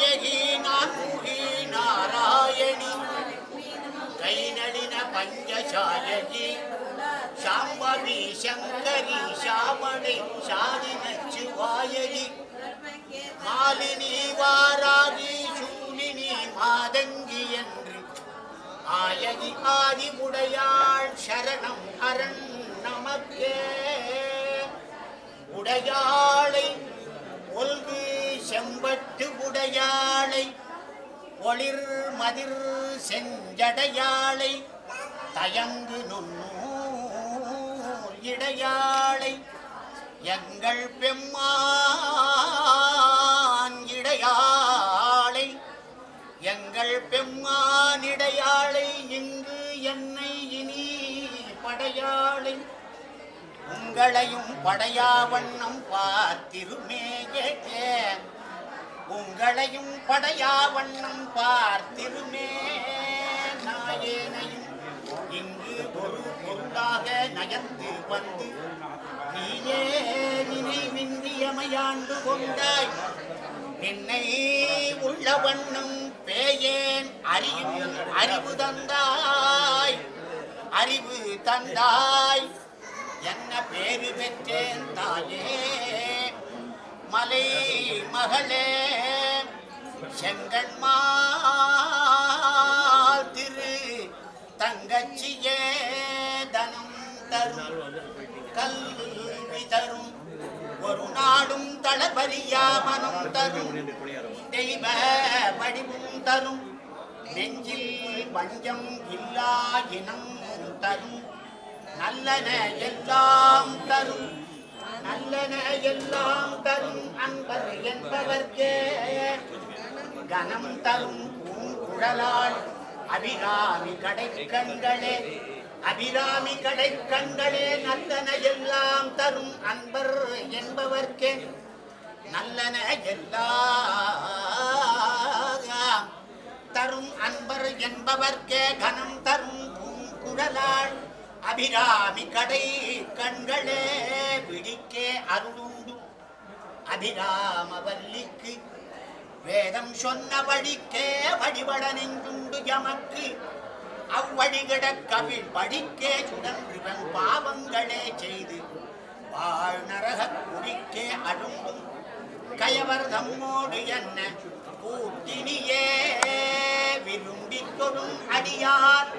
ನಾಯಕಿ ನಾಕುಹಿ ನಾರಾಯಣಿ ಕೈನಳಿನ ಪಂಚಶಾಯಕಿ ಶಾಂಬವಿ ಶಂಕರಿ ಶಾಮಣಿ ಶಾಲಿ ನಚ್ಚುವಾಯಗಿ ಮಾಲಿನಿ ವಾರಾಗಿ ಶೂಲಿನಿ மாதங்கி என்று ஆயகி ஆதிமுடையாள் சரணம் அரண் நமக்கே உடையாள் ஒளிர் மதிர் செஞ்சடையாளை தயங்கு நுண்ணூர் இடையாளை எங்கள் பெம்மான் இடையாளை எங்கள் பெம்மான் இடையாளை இங்கு என்னை இனி படையாளை உங்களையும் படையா வண்ணம் பார்த்திருமேயே. உங்களையும் படையா வண்ணம் பார்த்திருமே நாயேனையும். இங்கு ஒரு பொருளாக நயந்து வந்து நீயே நினைவின்றியமையாண்டு கொண்டாய் நின்னை உள்ள வண்ணம் பேயேன் அறியும் அறிவு தந்தாய் அறிவு தந்தாய். என்ன பேரு பெற்றேன் தாயே மலை மகளே செங்கன்மா திரு தங்கச்சியே தனம் தரும் கல்வி தரும். ஒரு நாடும் தளபரியா மனம் தரும் தெய்வ வடிவும் தரும். நெஞ்சில் பஞ்சம் இல்லா இனம் தரும் நல்லன எல்லாம் தரும். நல்லன எல்லாம் தரும் அன்பர் என்பவர்க்கே. கனம் தரும் பூங்குழலாள் அபிராமி கடைக்கண்களே அபிராமி கடைக்கண்களே நல்லன எல்லாம் தரும் அன்பர் என்பவர்க்கே. நல்லன எல்லாம் தரும் அன்பர் என்பவர்க்கே. கனம் தரும் பூங்குழலாள் அபிராமி கடை கண்களே. அருளுண்டு. அபிராமவல்லிக்கு வேதம் சொன்னபடிக்கே வழிபட நெஞ்சுண்டு எமக்கு அவ்வழி கிடக்கவிழ் படிக்கே சுடன்றிவன் பாவங்களே செய்து. வாழ் நரக குடிக்கே அழும்பும் கயவர் தம்மோடு என்ன கூட்டினியே விரும்பிக் கொடும் அடியார்.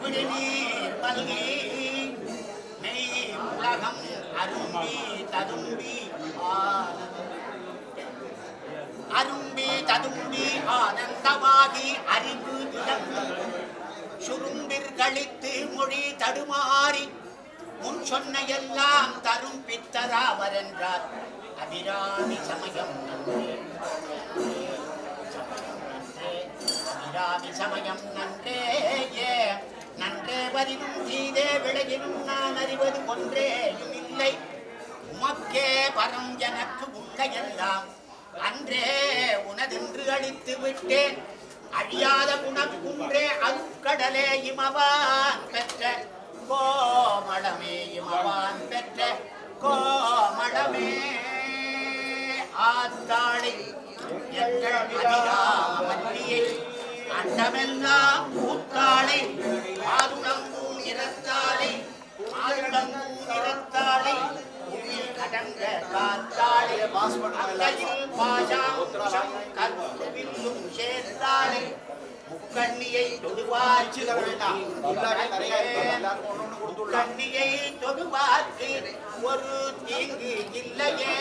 விடுநீர் மல்கி உலகம் அரும்பி ததும்பி அரும்பி ததும்பி ஆனந்தமாகி அறிவு இழந்து சுரும்பிற் கழித்து மொழி தடுமாறி முன் சொன்ன எல்லாம் தரும் பித்தராவர் என்றார் அபிராமி சமயம் நன்றே. அபிராமி சமயம் நன்றே. ஏ நன்றே வரினும் தீதே விளையினும் நான் அறிவது ஒன்றேயும் இல்லை. உமக்கே பரம் எனக்கு உண்டையெல்லாம் அன்றே உனதென்று அழித்து விட்டேன். அழியாத குணக்குன்றே அருக்கடலே இமவான் பெற்ற. கோமடமே இமவான் பெற்ற. கோமடமே ஆத்தாளை எங்கள் அதிகாமல்லியை அண்டமெல்லாம் பூத்தாளை ஆதுடம்பூன் இறத்தாளை ஆதுடம்பூன் இறத்தாளை உயிர் கடங்க காத்தாளை கருவில்லும் சேர்த்தாளை கண்ணியை தொடுவாச்சு முக்கண்ணியை தொடுவார்க்கு. ஒரு தீங்கு இல்லையே.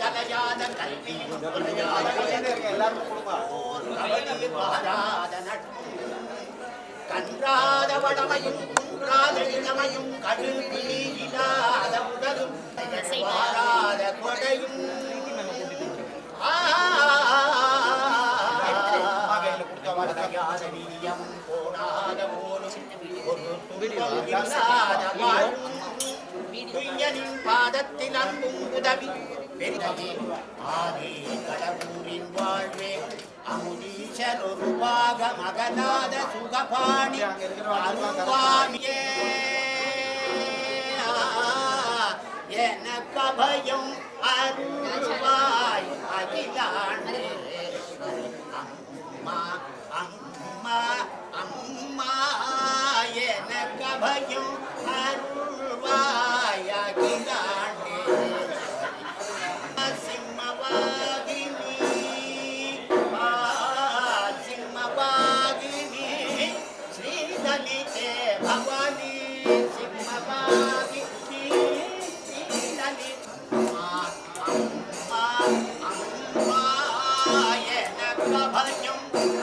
கலையாத கல்வியும் குறையாத ஓர் கன்றாத வளமையும் குன்றாத இளமையும் கடுபிடி துய்யனின் பாதத்தில் அன்பும் உதவி பெருகவே ஆதி கடவுரின் வாழ்வே பாக சுகபாணி Sahalyam